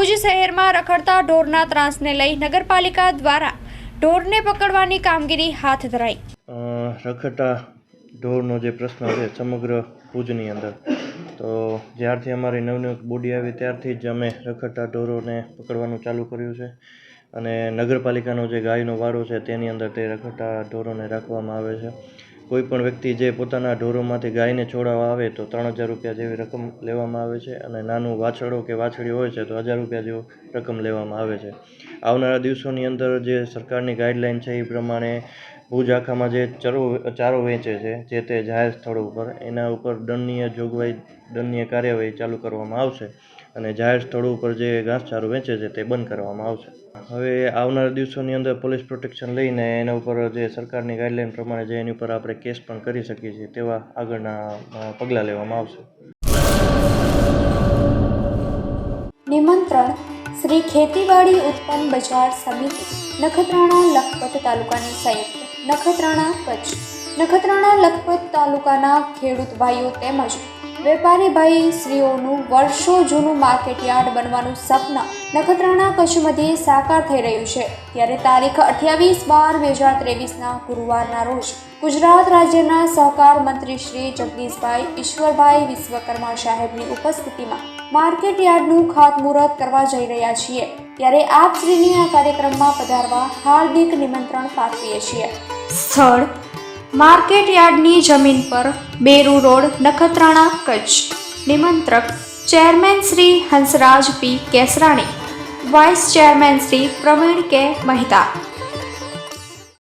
ભુજ શહેરમાં રખડતા ઢોરના ત્રાસને લઈ નગરપાલિકા દ્વારા ઢોરને પકડવાની કામગીરી હાથ ધરાઈ. રખડતા ઢોરનો જે પ્રશ્ન છે સમગ્ર ભુજની અંદર, તો જ્યારથી અમારી નવનિયુક્ત બોડી આવી ત્યારથી જ અમે રખડતા ઢોરોને પકડવાનું ચાલુ કર્યું છે. અને નગરપાલિકાનો જે ગાયનો વારો છે તેની અંદર તે રખડતા ઢોરોને રાખવામાં આવે છે. કોઈ પણ વ્યક્તિ જે પોતાના ઢોરોમાંથી ગાયને છોડાવવા આવે તો ત્રણ હજાર રૂપિયા જેવી રકમ લેવામાં આવે છે અને નાનું વાછડો કે વાછડી હોય છે તો હજાર રૂપિયા જેવું રકમ લેવામાં આવે છે. આવનારા દિવસોની અંદર જે સરકારની ગાઈડલાઈન છે એ પ્રમાણે ભુજ આખામાં જે ચરો, ચારો વેચે છે, જે તે જાહેર સ્થળો ઉપર, એના ઉપર દંડનીય જોગવાઈ, દંડનીય કાર્યવાહી ચાલુ કરવામાં આવશે અને જાહેર સ્થળો ઉપર જે ઘાસચારો વેચે છે, તે બંધ કરવામાં આવશે. હવે આવનારા દિવસોની અંદર પોલીસ પ્રોટેક્શન લઈને એના ઉપર જે સરકારની ગાઈડલાઈન પ્રમાણે જે એની ઉપર આપણે કેસ પણ કરી શકીએ છીએ, તેવા આગળના પગલાં લેવામાં આવશે. નિમંત્રણ, શ્રી ખેતીવાડી ઉત્પન્ન બજાર સમિતિ, નખત્રાણા લખપત તાલુકાની સંયુક્ત નખત્રાણા કચ્છ. નખત્રાણા લખપત તાલુકાના ખેડૂત ભાઈઓ તેમજ વેપારી ભાઈ શ્રીઓનું વર્ષો જૂનું માર્કેટયાર્ડ બનવાનું સપના નખત્રાણા કચ્છ મધ્યે સાકાર થઈ રહ્યું છે. ત્યારે તારીખ અઠ્યાવીસ બાર બે હજાર ત્રેવીસના ગુરુવારના રોજ ગુજરાત રાજ્યના સહકાર મંત્રી શ્રી જગદીશભાઈ ઈશ્વરભાઈ વિશ્વકર્મા સાહેબની ઉપસ્થિતિમાં માર્કેટ યાર્ડનું ખાતમુહૂર્ત કરવા જઈ રહ્યા છીએ. ત્યારે આપ શ્રીની આ કાર્યક્રમમાં પધારવા હાર્દિક નિમંત્રણ પાઠવીએ છીએ. સ્થળ, માર્કેટ યાર્ડની જમીન પર Beru road, Nakhatrana Kutch. નિમંત્રક, chairman Shri Hansraj P Kesarani. Vice chairman Shri Pravin K Mehta.